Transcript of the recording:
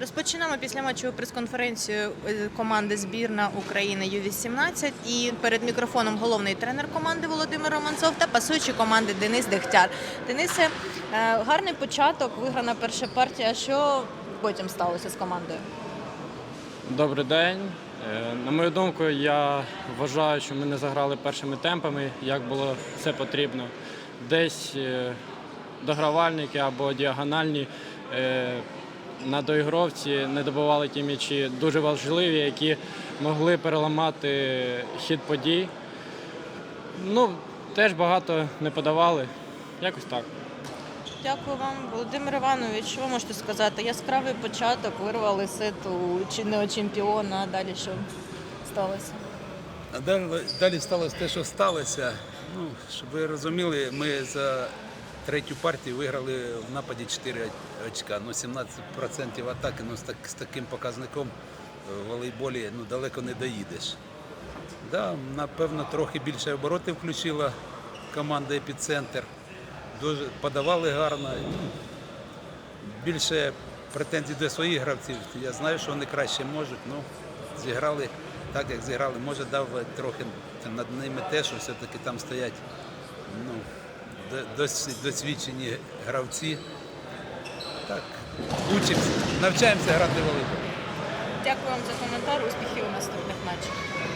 Розпочинаємо після матчову прес-конференцію е, команди збірна України Ю-18 і перед мікрофоном головний тренер команди Володимир Романцов та пасуючий команди Денис Дегтяр. Денисе, е, гарний початок, виграна перша партія. Що потім сталося з командою? Добрий день. Е, На мою думку, я вважаю, що ми не заграли першими темпами, як було все потрібно. Десь е, догравальники або діагональні е, на доігровці не добивали ті м'ячі дуже важливі, які могли переламати хід подій. Ну, теж багато не подавали. Якось так. Дякую вам, Володимир Іванович. Що ви можете сказати? Яскравий початок, вирвали сет у чинного чемпіона. А далі що сталося? А далі, далі сталося те, що сталося. Ну, щоб ви розуміли, ми за третю партію виграли в нападі 4 очка. Ну, 17% атаки, ну, з, так, з таким показником в волейболі ну, далеко не доїдеш. Да, напевно, трохи більше обороти включила команда епіцентр. Дуже подавали гарно. Ну, Більше претензій до своїх гравців. Я знаю, що вони краще можуть. Ну, зіграли так, як зіграли. Може, дав трохи над ними те, що все-таки там стоять ну, досить досвідчені гравці. Так, учимося, навчаємося грати в. Дякую вам за коментар. Успіхів у наступних матчах.